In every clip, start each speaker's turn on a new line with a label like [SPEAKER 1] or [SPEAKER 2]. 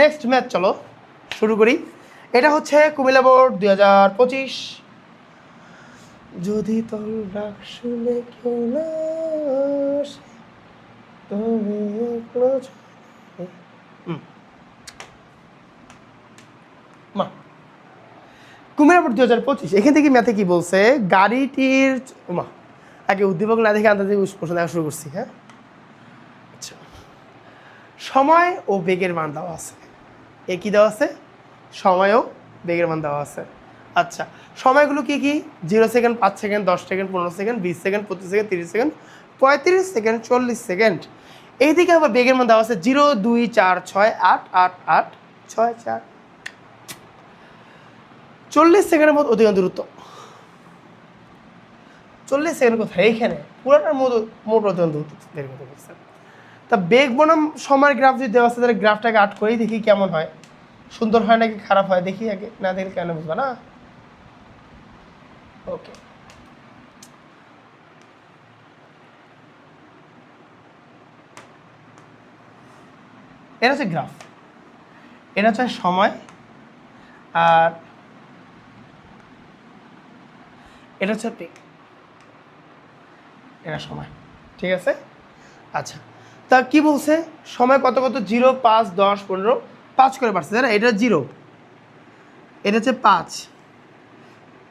[SPEAKER 1] Next match চলো, শুরু করি। এটা হচ্ছে কুমিল্লা বোর্ড দুই হাজার পঁচিশ। যদি তোর ডাক শুনে কেউ না। হুম। মা। কুমিল্লা বোর্ড দুই হাজার পঁচিশ, এখান থেকে ম্যাথে কি বলছে? গাড়িটির মা, আগে উদ্দীপক না দেখে আন্দাজে প্রশ্ন দেখা শুরু করছি হ্যাঁ? আচ্ছা। সময় ও বেগের মান দেওয়া আছে। এ কি দেওয়া আছে? সময়ও বেগের মান দেওয়া আছে। আচ্ছা সময়গুলো কি কি? জিরো সেকেন্ড, পাঁচ সেকেন্ড, দশ সেকেন্ড, পনেরো সেকেন্ড, বিশ সেকেন্ড, পঁচিশ সেকেন্ড, তিরিশ সেকেন্ড, পঁয়ত্রিশ সেকেন্ড, চল্লিশ সেকেন্ড। এইদিকে আবার বেগের মান দেওয়া আছে জিরো, দুই, চার, ছয়, আট আট আট, ছয়, চার। চল্লিশ সেকেন্ডের মতো অধিকাংশ দূরত্ব। চল্লিশ সেকেন্ড কোথায় এইখানে, পুরোটার মতো মোট অধিকাংশ দূরত্ব তা বেগ বনাম সময়ের গ্রাফ যদি দেওয়া আছে, তাহলে গ্রাফটাকে আট করেই দেখি কেমন হয়। সুন্দর হয় নাকি খারাপ হয়, দেখি আগে। না দেখলে কেন বুঝবা না? ওকে এটা হচ্ছে গ্রাফ এটা হচ্ছে সময়, আর এটা হচ্ছে পেক এটা সময়, ঠিক আছে? আচ্ছা। তা কি বলছে? সময় কত কত? জিরো, পাঁচ, দশ, পনেরো। পাঁচ করে পারছে তাই না? এটা জিরো। এটা হচ্ছে পাঁচ।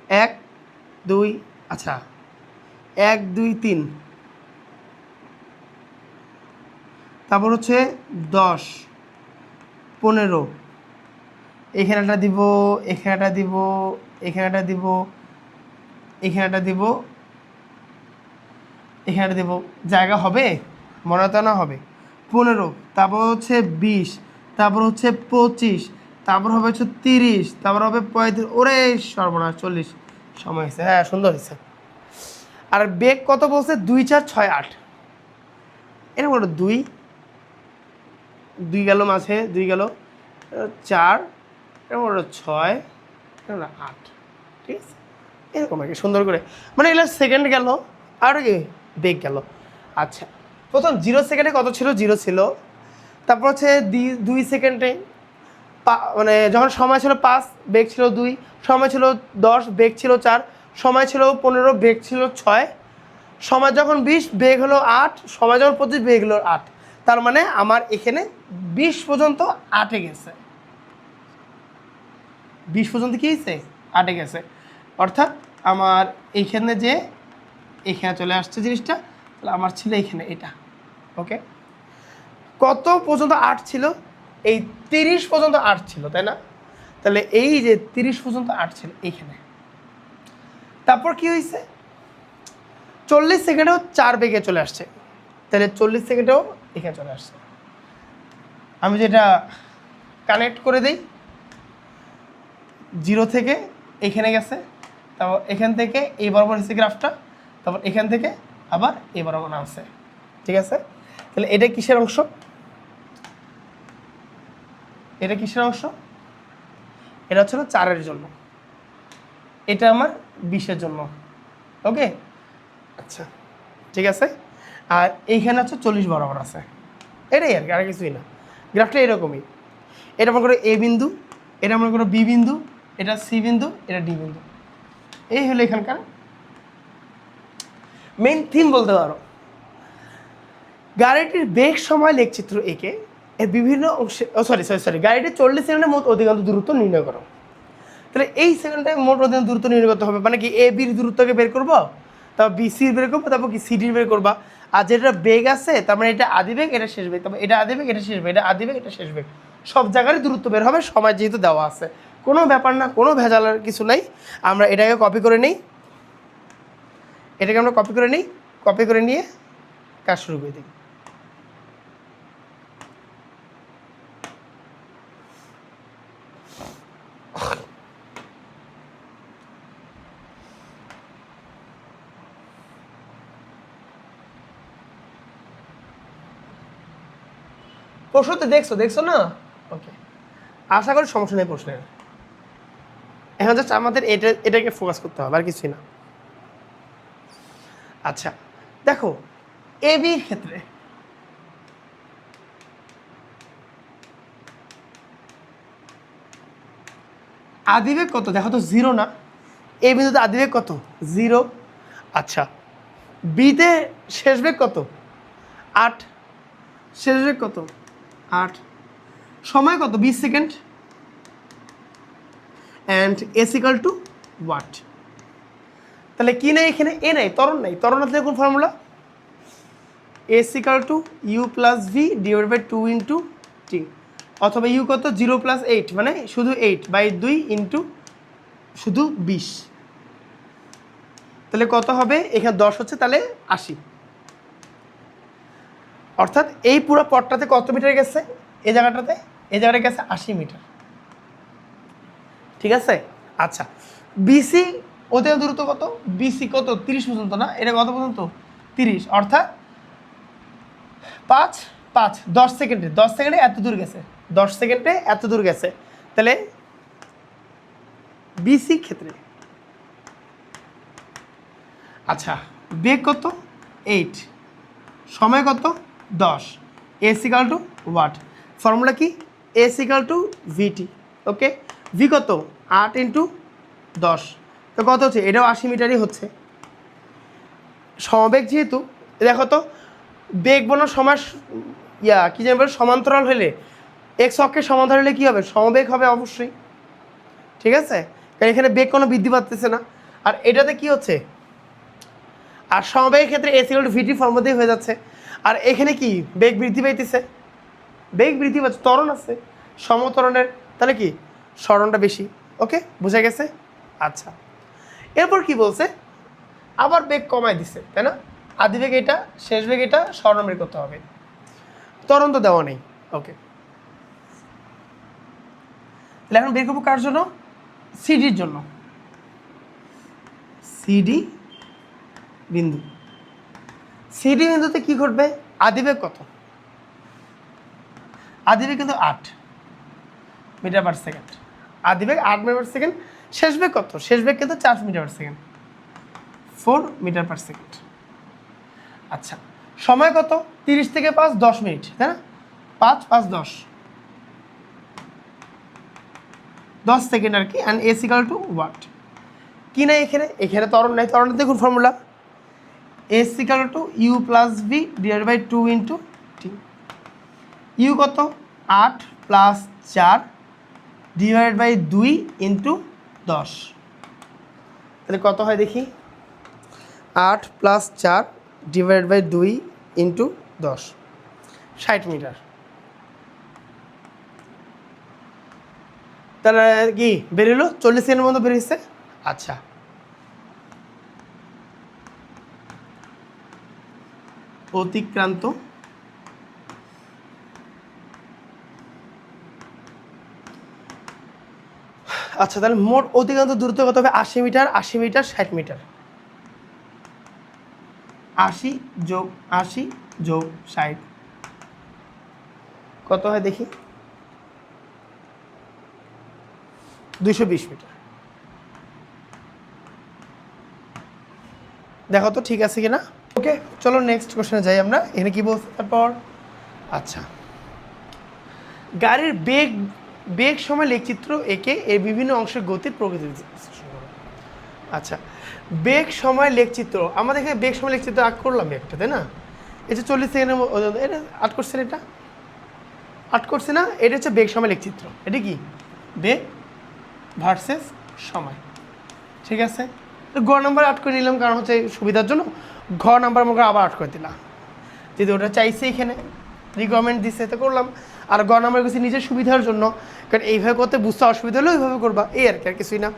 [SPEAKER 1] এক, দুই আচ্ছা। এক, দুই, তিন। তারপর হচ্ছে দশ, পনেরো। এখানেটা দিব এখানেটা দিব এখানেটা দিব এখানেটা দিব এখানেটা দিব। জায়গা হবে? মনে তো না হবে। পনেরো, তারপর হচ্ছে বিশ, তারপর হচ্ছে পঁচিশ, তারপর হবে হচ্ছে তিরিশ, তারপর হবে পঁয়ত্রিশ, ওরে সর্বনাশ, চল্লিশ। সময় হয়েছে। হ্যাঁ সুন্দর হয়েছে। আর বেগ কত বলছে? দুই চার ছয় আট। এরকম করে দুই দুই গেল মাঝে, দুই গেল চার, এরকম ছয় আট। ঠিক আছে? এরকম আর কি, সুন্দর করে। মানে এগুলো সেকেন্ড গেল, আর কি, বেগ গেল। আচ্ছা প্রথম জিরো সেকেন্ডে কত ছিল? জিরো ছিল। তারপর হচ্ছে দুই সেকেন্ডে মানে যখন সময় ছিল পাঁচ, বেগ ছিল দুই, সময় ছিল দশ, বেগ ছিল চার, সময় ছিল পনেরো, বেগ ছিল ছয়, সময় যখন বিশ, বেগ হলো আট, সময় যখন পঁচিশ, বেগ হলো আট। তার মানে আমার এখানে বিশ পর্যন্ত আটে গেছে। বিশ পর্যন্ত কী হয়েছে? আটে গেছে। অর্থাৎ আমার এইখানে যে, এখানে চলে আসছে জিনিসটা তাহলে আমার ছিল এইখানে এটা ওকে কত পর্যন্ত আট ছিল? এই তিরিশ পর্যন্ত আট ছিল, তাই না? তাহলে এই যে তিরিশ পর্যন্ত আট ছিল এইখানে তারপর কি হয়েছে? চল্লিশ সেকেন্ডেও চার বেগে চলে আসছে। তাহলে চল্লিশ সেকেন্ডেও এখানে চলে আসছে। আমি যেটা কানেক্ট করে দিই, জিরো থেকে এখানে গেছে, তারপর এখান থেকে এই বরাবর হচ্ছে গ্রাফটা তারপর এখান থেকে আবার এই বরাবর নামছে। ঠিক আছে? তাহলে এটা কিসের অংশ? এটা কিসের অংশ? এটা হচ্ছে চারের জন্য। এটা আমার বিশের জন্য। ওকে? আচ্ছা। ঠিক আছে? আর এইখানে হচ্ছে চল্লিশ বরাবর আছে। এটাই আর কি আর কিছুই না। গ্রাফটা এরকমই। এটা মনে করো এ বিন্দু এটা মনে করো বি বিন্দু এটা সি বিন্দু এটা ডি বিন্দু। এই হলো এখানকার মেন থিম বলতে পারো। গাড়িটির বেগ, সময় লেখচিত্র এঁকে। এর বিভিন্ন অংশে সরি সরি সরি গাড়িটির চল্লিশ সেকেন্ডের মোট অধিকাংশ দূরত্ব নির্ণয় করো। তাহলে এই সেকেন্ডে মোট অধিকাংশ দূরত্ব নির্ণয় করতে হবে। মানে কি এ বির দূরত্বকে বের করব? তারপর বি সির বের করব? তারপর কি সিডির বের করবা? আর যেটা বেগ আছে, তার মানে এটা আদি বেগ, এটা শেষ বেগ। তারপর এটা আদি বেগ, এটা শেষ বেগ, এটা আদি বেগ, এটা শেষ বেগ। সব জায়গারই দূরত্ব বের হবে, সময় যেহেতু দেওয়া আছে। কোনো ব্যাপার না, কোনো ভেজালের কিছু নাই। আমরা এটাকে কপি করে নিই। এটাকে আমরা কপি করে নিই কপি করে নিয়ে কাজ শুরু করে দিই। প্রশ্ন তো দেখছ দেখছ না? ওকে আশা করি সমস্যা নেই প্রশ্নের। এখন জাস্ট আমাদের এটা, এটাকে ফোকাস করতে হবে, আর কিছুই না। আচ্ছা দেখো, এ বির ক্ষেত্রে আদিবেগ কত? দেখো তো জিরো না। এ বিন্দুতে আদিবেগ কত? জিরো আচ্ছা বিতে শেষ বেগ কত? আট। শেষ বেগ কত? আট। সময় কত? বিশ second. And equal to what তাহলে কি নেই এখানে? এ নাই তরণ নেই। তরণ আছে কোন formula equal to U plus V divide by two into T অথবা ইউ কত? জিরো প্লাস এইট মানে শুধু এইট বাই দুই ইন্টু শুধু বিশ। তাহলে কত হবে? এখানে দশ হচ্ছে, তাহলে আশি। অর্থাৎ এই পুরো পটটাতে কত মিটার গেছে? এই জায়গাটাতে? এই জায়গাটা গেছে আশি মিটার। ঠিক আছে? আচ্ছা। বিসি ওদের দূরত্ব কত? বিসি কত? তিরিশ পর্যন্ত না? এটা কত পর্যন্ত? তিরিশ। অর্থাৎ পাঁচ পাঁচ, দশ সেকেন্ডে। দশ সেকেন্ডে এত দূর গেছে। দশ সেকেন্ডে এত দূর গেছে। তাহলে বিসি ক্ষেত্রে আচ্ছা বেগ কত? এইট সময় কত? দশ। এসিকাল টু ওয়াট ফর্মুলা কি? এসিকাল টু ভিটি ওকে ভি কত? আট ইন্টু দশ। তো কত হচ্ছে, এটাও আশি মিটারই হচ্ছে। সমবেগ যেহেতু, দেখো তো, বেগ বনাম সমাস ইয়া, কী জানি বলে, সমান্তরাল হলে এক্স অক্ষের সমান্তরাল হলে কী হবে? সমবেগ হবে অবশ্যই। ঠিক আছে? কারণ এখানে বেগ কোনো বৃদ্ধি পাচ্ছে না। আর এটাতে কি হচ্ছে? আর সমবেগের ক্ষেত্রে এসিকাল টু ভিটি ফর্ম মধ্যেই হয়ে যাচ্ছে। আর এখানে কি? বেগ বৃদ্ধি পাইতেছে। বেগ বৃদ্ধি পাচ্ছে, ত্বরণ আছে। সমতরণের, তাহলে কি? স্মরণটা বেশি। ওকে? বুঝা গেছে? আচ্ছা। এরপর কি বলছে? আবার বেগ কমাই দিছে, তাই না? আদি বেগ এটা, শেষ বেগ এটা স্মরণ বের করতে হবে। ত্বরণ তো দেওয়া নেই, ওকে। তাহলে এখন বের করব কার জন্য? সিডির জন্য। সিডি বিন্দু। সিডি বিন্দুতে কি ঘটবে? আদিবেগ কত? আদিবেগ কিন্তু আট মিটার পার সেকেন্ড। আদিবেগ আট মিটার পার সেকেন্ড শেষ বেগ কত? শেষ বেগ কিন্তু চার metre per second four metre per second আচ্ছা সময় কত? তিরিশ থেকে পাঁচ, দশ মিনিট, তাই না? পাঁচ পাঁচ, দশ। দশ সেকেন্ড আর কি অ্যান্ড এসিকাল টু ওয়াট কি নাই এখানে? এখানে তরণ নাই ত্বরণ দেখুন formula equal to U plus V divide by two into T U কত? আট প্লাস চার ডিভাইড বাই দুই ইন্টু দশ। তাহলে কত হয় দেখি? আট প্লাস চার ডিভাইড বাই দুই ইন্টু দশ। ষাট মিটার। তাহলে কি, বেরোলো? চল্লিশ সেকেন্ডের মতো বেরিয়েছে আচ্ছা। অতিক্রান্ত আচ্ছা তাহলে মোট অতিক্রান্ত দূরত্ব কত হবে? আশি মিটার আশি মিটার, ষাট মিটার। আশি যোগ আশি যোগ ষাট। কত হয় দেখি? দুশো বিশ মিটার। দেখো তো ঠিক আছে কিনা? ওকে, চলো নেক্সট কোশ্চেনে যাই আমরা। এখানে কি বলছে তারপর? আচ্ছা। গাড়ির বেগ বেগ সময় লেখচিত্র একে এর বিভিন্ন অংশের গতির প্রকৃতি আচ্ছা বেগ সময় লেখচিত্র, আমাদের এখানে বেগ সময় লেখচিত্র আট করলাম একটা, তাই না? যে চল্লিশ সেকেন্ডের এটা আট করছেন এটা? আট করছে না? এটা হচ্ছে বেগ সময় লেখচিত্র। এটা কি? বেগ ভার্সেস সময় ঠিক আছে? গ নাম্বার আট করে নিলাম কারণ হচ্ছে সুবিধার জন্য। ঘ নাম্বার আমাকে আবার আট করে দিলাম। যদি ওটা চাইছে এখানে রিকমেন্ড দিছে, তো করলাম। আর গ নাম্বার কিছু নিজের সুবিধার জন্য। কারণ এইভাবে করতে বুঝতে অসুবিধা হলে ওইভাবে করবা। এই আর কি, আর কিছুই না।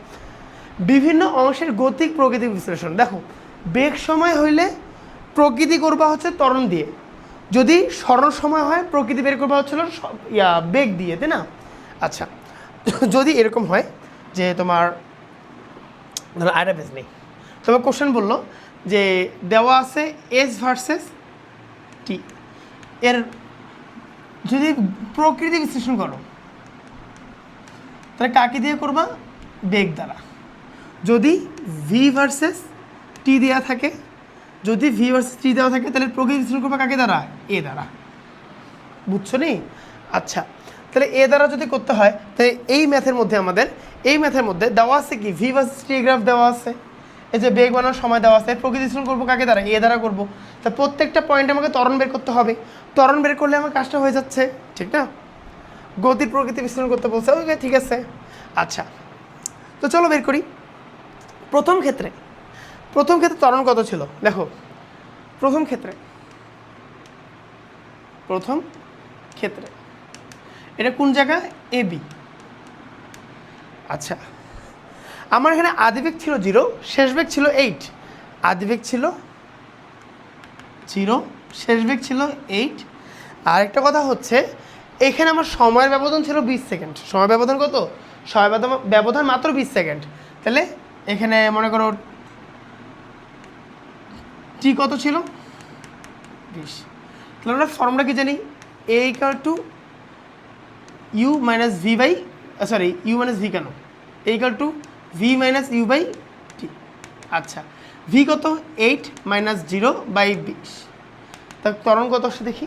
[SPEAKER 1] বিভিন্ন অংশের গতিক প্রকৃতি বিশ্লেষণ। দেখো, বেগ সময় হইলে প্রকৃতি করবা হচ্ছে ত্বরণ দিয়ে। যদি সরল সময় হয়, প্রকৃতি বের করবা হচ্ছিল ইয়া, বেগ দিয়ে, তাই না? আচ্ছা যদি এরকম হয় যে তোমার, ধরো আরেকটা বেস নেই। তবে কোশ্চেন বলল যে দেওয়া আছে এস ভার্সেস টি এর যদি প্রকৃতি বিশ্লেষণ করো, তাহলে কাকে দিয়ে করবা? বেগ দ্বারা। যদি ভি ভার্সেস টি দেওয়া থাকে, যদি ভি ভার্সেস টি দেওয়া থাকে, তাহলে প্রকৃতি বিশ্লেষণ করবা কাকে দ্বারা? এ দ্বারা। বুঝছ নি? আচ্ছা তাহলে এ দ্বারা যদি করতে হয়, তাহলে এই ম্যাথের মধ্যে আমাদের, এই ম্যাথের মধ্যে দেওয়া আছে কি? ভি ভার্সেস টি গ্রাফ দেওয়া আছে। এই যে বেগ বানানোর সময় দেওয়া আছে। প্রকৃতি বিশ্লেষণ করব কাকে দ্বারা? এ দ্বারা করব। তা প্রত্যেকটা পয়েন্টে আমাকে ত্বরণ বের করতে হবে। ত্বরণ বের করলে আমার কাজটা হয়ে যাচ্ছে, ঠিক না? গতির প্রকৃতি বিশ্লেষণ করতে বলছে, ওকে, ঠিক আছে। আচ্ছা তো চলো বের করি। প্রথম ক্ষেত্রে প্রথম ক্ষেত্রে ত্বরণ কত ছিল? দেখো, প্রথম ক্ষেত্রে প্রথম ক্ষেত্রে, এটা কোন জায়গা? এ বি আচ্ছা আমার এখানে আদিবেগ ছিল জিরো শেষ বেগ ছিল এইট আদিবেগ ছিল জিরো, শেষ বেগ ছিল এইট আর একটা কথা হচ্ছে, এখানে আমার সময়ের ব্যবধান ছিল বিশ সেকেন্ড। সময় ব্যবধান কত? সময় ব্যবধান- মাত্র বিশ সেকেন্ড। তাহলে এখানে মনে করো টি কত ছিল? বিশ। তাহলে আমরা ফর্মটা কি জানি? A equal to U minus V by sorry U minus V কেন? A equal to V minus U by T আচ্ছা। ভি কত এইট মাইনাস জিরো বাই বিশ। তা ত্বরণ কত আসছে দেখি?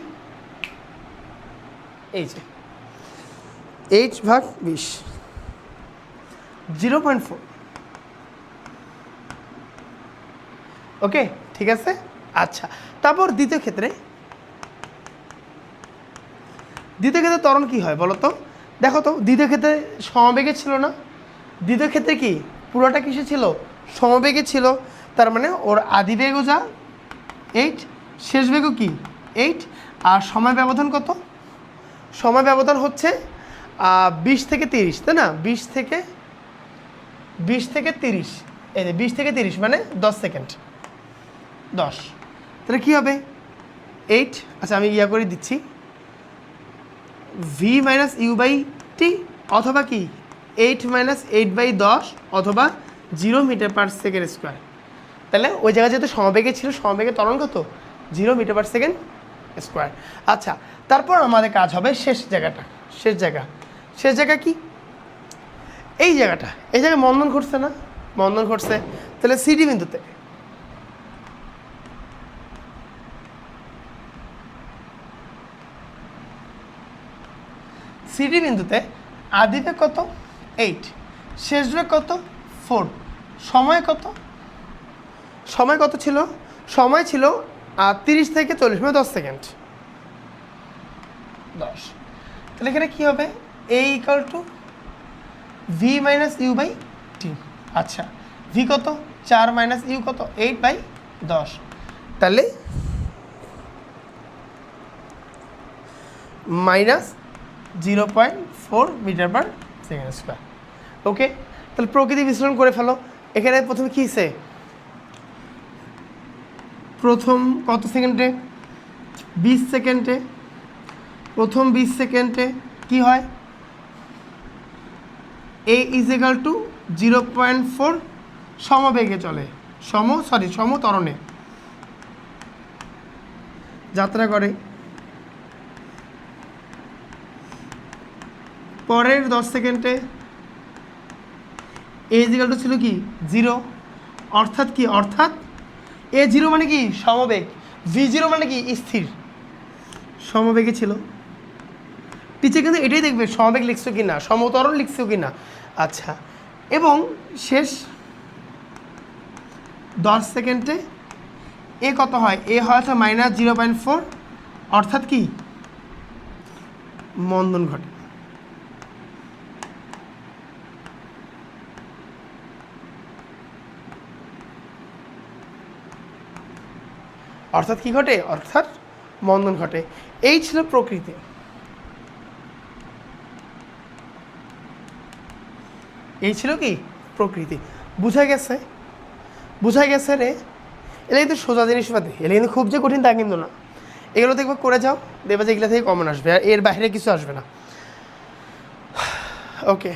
[SPEAKER 1] এই যে। এইট ভাগ বিশ। জিরো পয়েন্ট ফোর ওকে, ঠিক আছে? আচ্ছা তারপর দ্বিতীয় ক্ষেত্রে। দ্বিতীয় ক্ষেত্রে ত্বরণ কী হয় বলো তো দেখো তো, দ্বিতীয় ক্ষেত্রে সমবেগে ছিল না। দ্বিতীয় ক্ষেত্রে কি? পুরোটা কিসে ছিল? সমবেগে ছিল। তার মানে ওর আদি বেগও যা এইট শেষ বেগও কি? এইট আর সময় ব্যবধান কত? সময় ব্যবধান হচ্ছে বিশ থেকে তিরিশ, তাই না? বিশ থেকে বিশ থেকে তিরিশ, এই যে বিশ থেকে তিরিশ মানে দশ সেকেন্ড। দশ। তাহলে কী হবে? এইট আচ্ছা আমি ইয়া করে দিচ্ছি। V minus U by T অথবা কি? এইট মাইনাস এইট বাই দশ অথবা zero metre per second square তাহলে ওই জায়গায় যেহেতু সমবেগে ছিল, সমবেগে ত্বরণ কত zero metre per second square আচ্ছা তারপর আমাদের কাজ হবে শেষ জায়গাটা, শেষ জায়গা। শেষ জায়গা কি? এই জায়গাটা, এই জায়গায় মন্দন ঘটছে না? মন্দন ঘটছে, তাহলে সিডি বিন্দুতে। সিডি বিন্দুতে আদি বেগ কত? এইট শেষ কত? ফোর সময় কত? সময় কত ছিল? সময় ছিল তিরিশ থেকে চল্লিশ মানে দশ সেকেন্ড। দশ। তাহলে এখানে কী হবে? A equal to V minus U by T আচ্ছা ভি কত? চার মাইনাস ইউ কত? এইট বাই দশ। তাহলে minus zero point four metre per second square okay তাহলে প্রকৃতি বিশ্লেষণ করে ফেলো। এখানে প্রথমে কী হিসে প্রথম কত সেকেন্ডে? বিশ সেকেন্ডে। প্রথম বিশ সেকেন্ডে কি হয়? A is equal to zero point four সমবেগে চলে। সম সরি সমতরণে। যাত্রা করে। পরের দশ সেকেন্ডে এ ইজিক্যাল টু ছিল কি? জিরো অর্থাৎ কি? অর্থাৎ এ জিরো মানে কি? সমবেগ। ভি জিরো মানে কি? স্থির। সমবেগে ছিল। টিচার কিন্তু এটাই দেখবে, সমবেগ লিখছো কি না সমতরণ লিখছো কি না আচ্ছা এবং শেষ দশ সেকেন্ডে এ কত হয়? এ হয় মাইনাস জিরো পয়েন্ট ফোর অর্থাৎ কি? মন্দন ঘটে। অর্থাৎ কি ঘটে? অর্থাৎ মন্দন ঘটে। এই ছিল প্রকৃতি। এই ছিল কি? প্রকৃতি। বুঝা গেছে? বুঝা গেছে রে? এগুলো কিন্তু সোজা জিনিসপাতি এলে কিন্তু খুব যে কঠিন তা কিন্তু না। এগুলো দেখবে করে যাও। দেখবে যে এগুলো থেকে কমন আসবে। আর এর বাইরে কিছু আসবে না। ওকে